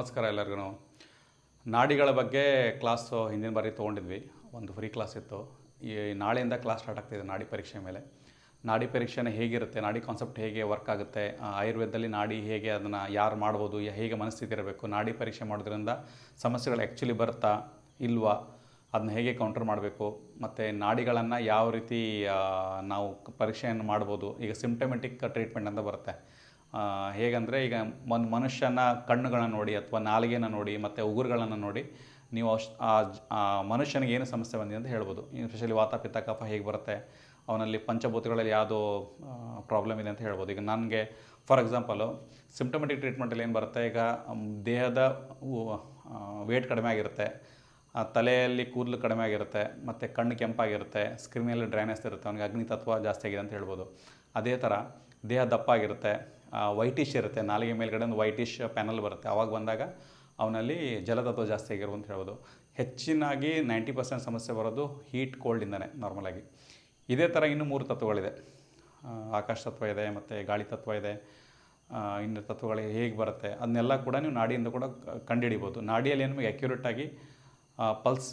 ನಮಸ್ಕಾರ ಎಲ್ಲರಿಗೂ. ನಾಡಿಗಳ ಬಗ್ಗೆ ಕ್ಲಾಸು ಹಿಂದಿನ ಬಾರಿ ತೊಗೊಂಡಿದ್ವಿ. ಒಂದು ಫ್ರೀ ಕ್ಲಾಸ್ ಇತ್ತು. ಈ ನಾಳೆಯಿಂದ ಕ್ಲಾಸ್ ಸ್ಟಾರ್ಟ್ ಆಗ್ತಿದೆ ನಾಡಿ ಪರೀಕ್ಷೆ ಮೇಲೆ. ನಾಡಿ ಪರೀಕ್ಷೆನೇ ಹೇಗಿರುತ್ತೆ, ನಾಡಿ ಕಾನ್ಸೆಪ್ಟ್ ಹೇಗೆ ವರ್ಕ್ ಆಗುತ್ತೆ ಆಯುರ್ವೇದದಲ್ಲಿ ನಾಡಿ ಹೇಗೆ ಅದನ್ನು ಯಾರು ಮಾಡ್ಬೋದು ಹೇಗೆ ಮನಸ್ಥಿತಿ ಇರಬೇಕು, ನಾಡಿ ಪರೀಕ್ಷೆ ಮಾಡೋದ್ರಿಂದ ಸಮಸ್ಯೆಗಳು ಆ್ಯಕ್ಚುಲಿ ಬರುತ್ತಾ, ಇಲ್ವಾ ಅದನ್ನ ಹೇಗೆ ಕೌಂಟರ್ ಮಾಡಬೇಕು, ಮತ್ತು ನಾಡಿಗಳನ್ನು ಯಾವ ರೀತಿ ನಾವು ಪರೀಕ್ಷೆಯನ್ನು ಮಾಡ್ಬೋದು, ಈಗ ಸಿಂಪ್ಟಮೆಟಿಕ್ ಟ್ರೀಟ್ಮೆಂಟ್ ಅಂತ ಬರುತ್ತೆ. ಹೇಗಂದರೆ ಈಗ ಒಂದು ಮನುಷ್ಯನ ಕಣ್ಣುಗಳನ್ನು ನೋಡಿ ಅಥವಾ ನಾಲಿಗೆನ ನೋಡಿ ಮತ್ತು ಉಗುರುಗಳನ್ನು ನೋಡಿ ನೀವು ಅಶ್ ಆ ಮನುಷ್ಯನಿಗೆ ಏನು ಸಮಸ್ಯೆ ಬಂದಿದೆ ಅಂತ ಹೇಳ್ಬೋದು. ವಾತ, ಪಿತ್ತ, ಕಫ ಹೇಗೆ ಬರುತ್ತೆ, ಅವನಲ್ಲಿ ಪಂಚಭೂತಗಳಲ್ಲಿ ಯಾವುದೋ ಪ್ರಾಬ್ಲಮ್ ಇದೆ ಅಂತ ಹೇಳ್ಬೋದು. ಈಗ ನನಗೆ ಫಾರ್ ಎಕ್ಸಾಂಪಲು ಸಿಂಪ್ಟಮೆಟಿಕ್ ಟ್ರೀಟ್ಮೆಂಟಲ್ಲಿ ಏನು ಬರುತ್ತೆ, ಈಗ ದೇಹದ ವೇಟ್ ಕಡಿಮೆ ಆಗಿರುತ್ತೆ ತಲೆಯಲ್ಲಿ ಕೂದಲು ಕಡಿಮೆ ಆಗಿರುತ್ತೆ, ಮತ್ತು ಕಣ್ಣು ಕೆಂಪಾಗಿರುತ್ತೆ ಸ್ಕ್ರೀನಲ್ಲಿ ಡ್ರೈನೆಸ್ ಇರುತ್ತೆ, ಅವನಿಗೆ ಅಗ್ನಿ ತತ್ವ ಜಾಸ್ತಿ ಆಗಿದೆ ಅಂತ ಹೇಳ್ಬೋದು. ಅದೇ ಥರ ದೇಹ ದಪ್ಪ ಆಗಿರುತ್ತೆ ವೈಟಿಶ್ ಇರುತ್ತೆ. ನಾಲಿಗೆ ಮೇಲ್ಗಡೆ ಒಂದು ವೈಟಿಶ್ ಪ್ಯಾನಲ್ ಬರುತ್ತೆ. ಆವಾಗ ಬಂದಾಗ ಅವನಲ್ಲಿ ಜಲತತ್ವ ಜಾಸ್ತಿ ಆಗಿರು ಅಂತ ಹೇಳ್ಬೋದು. ಹೆಚ್ಚಿನಾಗಿ ನೈಂಟಿ ಪರ್ಸೆಂಟ್ ಸಮಸ್ಯೆ ಬರೋದು ಹೀಟ್ ಕೋಲ್ಡಿಂದನೇ ನಾರ್ಮಲಾಗಿ ಇದೇ ಥರ ಇನ್ನೂ ಮೂರು ತತ್ವಗಳಿದೆ. ಆಕಾಶ ತತ್ವ ಇದೆ, ಮತ್ತು ಗಾಳಿ ತತ್ವ ಇದೆ ಇನ್ನು ತತ್ವಗಳು ಹೇಗೆ ಬರುತ್ತೆ, ಅದನ್ನೆಲ್ಲ ಕೂಡ ನೀವು ನಾಡಿಯಿಂದ ಕೂಡ ಕಂಡುಹಿಡಿಬೋದು. ನಾಡಿಯಲ್ಲಿ ನಿಮಗೆ ಅಕ್ಯುರೇಟಾಗಿ ಪಲ್ಸ್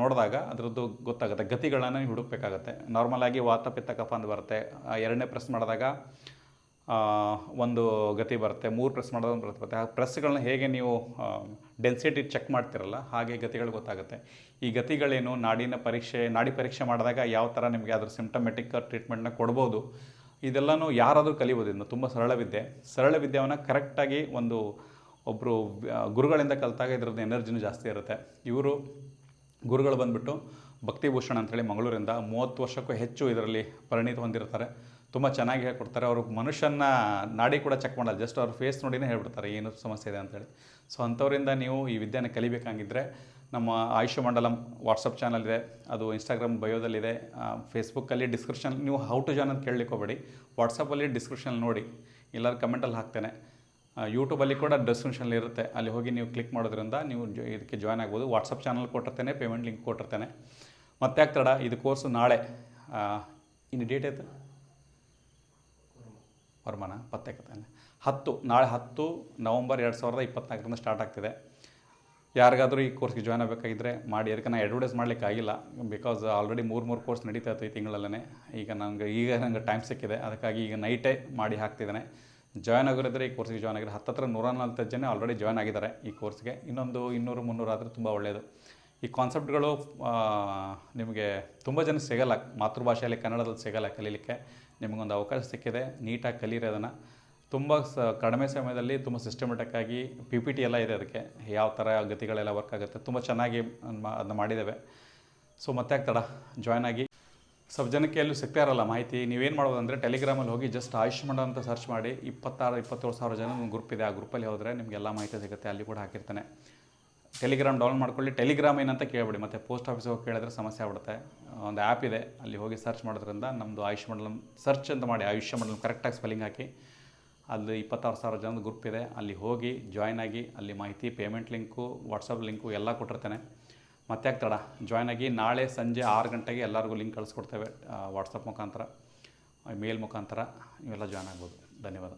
ನೋಡಿದಾಗ ಅದರದ್ದು ಗೊತ್ತಾಗುತ್ತೆ. ಗತಿಗಳನ್ನು ಹುಡುಕಬೇಕಾಗತ್ತೆ. ನಾರ್ಮಲಾಗಿ ವಾತ, ಪಿತ್ತ, ಕಫ ಅಂತ ಬರುತ್ತೆ. ಎರಡನೇ ಪ್ರೆಸ್ ಮಾಡಿದಾಗ ಒಂದು ಗತಿ ಬರುತ್ತೆ, ಮೂರು ಪ್ರೆಸ್ ಮಾಡೋದು ಒಂದು ಬರುತ್ತೆ ಆ ಪ್ರೆಸ್ಗಳನ್ನ ಹೇಗೆ ನೀವು ಡೆನ್ಸಿಟಿ ಚೆಕ್ ಮಾಡ್ತಿರಲ್ಲ, ಹಾಗೆ ಗತಿಗಳು ಗೊತ್ತಾಗುತ್ತೆ. ಈ ಗತಿಗಳೇನು ನಾಡಿನ ಪರೀಕ್ಷೆ, ನಾಡಿ ಪರೀಕ್ಷೆ ಮಾಡಿದಾಗ ಯಾವ ಥರ ನಿಮಗೆ ಅದ್ರ ಸಿಂಪ್ಟಮೆಟಿಕ್ ಟ್ರೀಟ್ಮೆಂಟ್ನ ಕೊಡ್ಬೋದು, ಇದೆಲ್ಲನೂ ಯಾರಾದರೂ ಕಲಿಬೋದು. ಇದನ್ನು ತುಂಬ ಸರಳ ವಿದ್ಯೆ. ಸರಳ ವಿದ್ಯೆಯನ್ನು ಕರೆಕ್ಟಾಗಿ ಒಂದು ಒಬ್ಬರು ಗುರುಗಳಿಂದ ಕಲಿತಾಗ ಇದ್ರದ್ದು ಎನರ್ಜಿನೂ ಜಾಸ್ತಿ ಇರುತ್ತೆ. ಇವರು ಗುರುಗಳು ಬಂದುಬಿಟ್ಟು ಭಕ್ತಿಭೂಷಣ ಅಂತೇಳಿ ಮಂಗಳೂರಿಂದ ಮೂವತ್ತು ವರ್ಷಕ್ಕೂ ಹೆಚ್ಚು ಇದರಲ್ಲಿ ಪರಿಣಿತಿ ಹೊಂದಿರ್ತಾರೆ. ತುಂಬ ಚೆನ್ನಾಗಿ ಹೇಳ್ಕೊಡ್ತಾರೆ. ಅವರು ಮನುಷ್ಯನ ನಾಡಿ ಕೂಡ ಚೆಕ್ ಮಾಡಲ್ಲ. ಜಸ್ಟ್ ಅವ್ರ ಫೇಸ್ ನೋಡಿನೇ ಹೇಳ್ಬಿಡ್ತಾರೆ. ಏನು ಸಮಸ್ಯೆ ಇದೆ ಅಂತೇಳಿ. ಸೊ ಅಂಥವರಿಂದ ನೀವು ಈ ವಿದ್ಯೆನ ಕಲಿಬೇಕಾಗಿದ್ದರೆ ನಮ್ಮ ಆಯುಷ್ಯ ಮಂಡಲಂ ವಾಟ್ಸಪ್ ಚಾನಲ್ ಇದೆ, ಅದು ಇನ್ಸ್ಟಾಗ್ರಾಮ್ ಬಯೋದಲ್ಲಿದೆ ಫೇಸ್ಬುಕ್ಕಲ್ಲಿ ಡಿಸ್ಕ್ರಿಪ್ಷನ್ ನೀವು ಹೌ ಟು ಜಾನ್ ಅಂತ ಕೇಳಲಿಕ್ಕೆ ಹೋಗಬೇಡಿ ವಾಟ್ಸಪ್ಪಲ್ಲಿ ಡಿಸ್ಕ್ರಿಪ್ಷನ್ ನೋಡಿ. ಎಲ್ಲರೂ ಕಮೆಂಟಲ್ಲಿ ಹಾಕ್ತೇನೆ. ಯೂಟ್ಯೂಬಲ್ಲಿ ಕೂಡ ಡಿಸ್ಕ್ರಿಪ್ಷನಲ್ಲಿ ಇರುತ್ತೆ. ಅಲ್ಲಿ ಹೋಗಿ ನೀವು ಕ್ಲಿಕ್ ಮಾಡೋದ್ರಿಂದ ನೀವು ಇದಕ್ಕೆ ಜಾಯ್ನ್ ಆಗ್ಬೋದು. ವಾಟ್ಸಪ್ ಚಾನಲ್ ಕೊಟ್ಟಿರ್ತೇನೆ ಪೇಮೆಂಟ್ ಲಿಂಕ್ ಕೊಟ್ಟಿರ್ತೇನೆ. ಮತ್ತೆ ಆಗ್ತಡ ಇದು ಕೋರ್ಸು ನಾಳೆ. ಇನ್ನು ಡೇಟ್ ಆಯ್ತು ವರ್ಮನ ಪತ್ತೆಕತ್ತಾನೆ ಹತ್ತು, ನಾಳೆ ಹತ್ತು ನವಂಬರ್ ಎರಡು ಸಾವಿರದ ಇಪ್ಪತ್ನಾಲ್ಕರಿಂದ ಸ್ಟಾರ್ಟ್ ಆಗ್ತಿದೆ. ಯಾರಿಗಾದರೂ ಈ ಕೋರ್ಸ್ಗೆ ಜಾಯ್ನ್ ಆಗಬೇಕಾಗಿದ್ದರೆ ಮಾಡಿ. ಅದಕ್ಕೆ ನಾನು ಅಡ್ವರ್ಟೈಸ್ ಮಾಡಲಿಕ್ಕೆ ಆಗಿಲ್ಲ. ಬಿಕಾಸ್ ಆಲ್ರೆಡಿ ಮೂರು ಮೂರು ಕೋರ್ಸ್ ನಡೀತಾ ಇತ್ತು ಈ ತಿಂಗಳಲ್ಲೇ ಈಗ ನನಗೆ ಈಗ ನನಗೆ ಟೈಮ್ ಸಿಕ್ಕಿದೆ. ಅದಕ್ಕಾಗಿ ಈಗ ನೈಟೇ ಮಾಡಿ ಹಾಕ್ತಿದ್ದಾನೆ. ಜಾಯ್ನ್ ಆಗಿರೋದ್ರೆ ಈ ಕೋರ್ಸ್ಗೆ ಜಾಯ್ನ್ ಆಗಿದೆ ಹತ್ತತ್ರ ನೂರ ನಲ್ವತ್ತು ಜನ ಆಲ್ರೆಡಿ ಜಾಯ್ನ್ ಆಗಿದ್ದಾರೆ ಈ ಕೋರ್ಸ್ಗೆ ಇನ್ನೊಂದು ಇನ್ನೂರು, ಮುನ್ನೂರು ಆದರೆ ತುಂಬ ಒಳ್ಳೆಯದು ಈ ಕಾನ್ಸೆಪ್ಟ್ಗಳು ನಿಮಗೆ ತುಂಬ ಜನ ಸಿಗಲ್ಲ. ಮಾತೃಭಾಷೆಯಲ್ಲಿ ಕನ್ನಡದಲ್ಲಿ ಸಿಗಲ್ಲ ಕಲೀಲಿಕ್ಕೆ. ನಿಮಗೊಂದು ಅವಕಾಶ ಸಿಕ್ಕಿದೆ. ನೀಟಾಗಿ ಕಲೀರಿ ಅದನ್ನು ತುಂಬ ಸ, ಕಡಿಮೆ ಸಮಯದಲ್ಲಿ ತುಂಬ ಸಿಸ್ಟಮೆಟಿಕ್ಕಾಗಿ ಪಿ ಪಿ ಟಿ ಎಲ್ಲ ಇದೆ ಅದಕ್ಕೆ. ಯಾವ ಥರ ಗತಿಗಳೆಲ್ಲ ವರ್ಕ್ ಆಗುತ್ತೆ. ತುಂಬ ಚೆನ್ನಾಗಿ ಅದನ್ನ ಮಾಡಿದ್ದೇವೆ. ಸೊ ಮತ್ತೆ ಆಗ್ತಡ ಜಾಯ್ನ್ ಆಗಿ. ಸ್ವಲ್ಪ ಜನಕ್ಕೆ ಎಲ್ಲೂ ಸಿಗ್ತಾ ಇರಲ್ಲ ಮಾಹಿತಿ. ನೀವೇನು ಮಾಡ್ಬೋದು ಅಂದರೆ ಟೆಲಿಗ್ರಾಮಲ್ಲಿ ಹೋಗಿ ಜಸ್ಟ್ ಆಯುಷ್ಮಾನ್ ಅಂತ ಸರ್ಚ್ ಮಾಡಿ ಇಪ್ಪತ್ತಾರು, ಇಪ್ಪತ್ತೇಳು ಸಾವಿರ ಜನ ಒಂದು ಗ್ರೂಪ್ ಇದೆ. ಆ ಗ್ರೂಪಲ್ಲಿ ಹೋದರೆ ನಿಮಗೆಲ್ಲ ಮಾಹಿತಿ ಸಿಗುತ್ತೆ. ಅಲ್ಲಿ ಕೂಡ ಹಾಕಿರ್ತಾನೆ. ಟೆಲಿಗ್ರಾಮ್ ಡೌನ್ಲೋಡ್ ಮಾಡ್ಕೊಳ್ಳಿ. ಟೆಲಿಗ್ರಾಮ್ ಏನಂತ ಕೇಳಬೇಡಿ. ಮತ್ತು ಪೋಸ್ಟ್ ಆಫೀಸ್ ಹೋಗಿ ಕೇಳಿದ್ರೆ ಸಮಸ್ಯೆ ಆಗ್ಬಿಡುತ್ತೆ. ಒಂದು ಆ್ಯಪ್ ಇದೆ. ಅಲ್ಲಿ ಹೋಗಿ ಸರ್ಚ್ ಮಾಡೋದ್ರಿಂದ ನಮ್ಮದು ಆಯುಷ್ ಮಂಡಲಂ ಸರ್ಚ್ ಅಂತ ಮಾಡಿ, ಆಯುಷ್ಯ ಮಂಡಲಂ ಕರೆಕ್ಟಾಗಿ ಸ್ಪೆಲ್ಲಿಂಗ್ ಹಾಕಿ, ಅಲ್ಲಿ ಇಪ್ಪತ್ತಾರು ಸಾವಿರ ಜನದ ಗ್ರೂಪ್ ಇದೆ. ಅಲ್ಲಿ ಹೋಗಿ ಜಾಯ್ನ್ ಆಗಿ, ಅಲ್ಲಿ ಮಾಹಿತಿ ಪೇಮೆಂಟ್ ಲಿಂಕು ವಾಟ್ಸಪ್ ಲಿಂಕು ಎಲ್ಲ ಕೊಟ್ಟಿರ್ತೇನೆ. ಮತ್ತೆ ತಡ? ಜಾಯ್ನ್ ಆಗಿ ನಾಳೆ ಸಂಜೆ ಆರು ಗಂಟೆಗೆ ಎಲ್ಲರಿಗೂ ಲಿಂಕ್ ಕಳಿಸ್ಕೊಡ್ತೇವೆ ವಾಟ್ಸಪ್ ಮುಖಾಂತರ ಮೇಲ್ ಮುಖಾಂತರ ಇವೆಲ್ಲ ಜಾಯ್ನ್ ಆಗ್ಬೋದು. ಧನ್ಯವಾದ.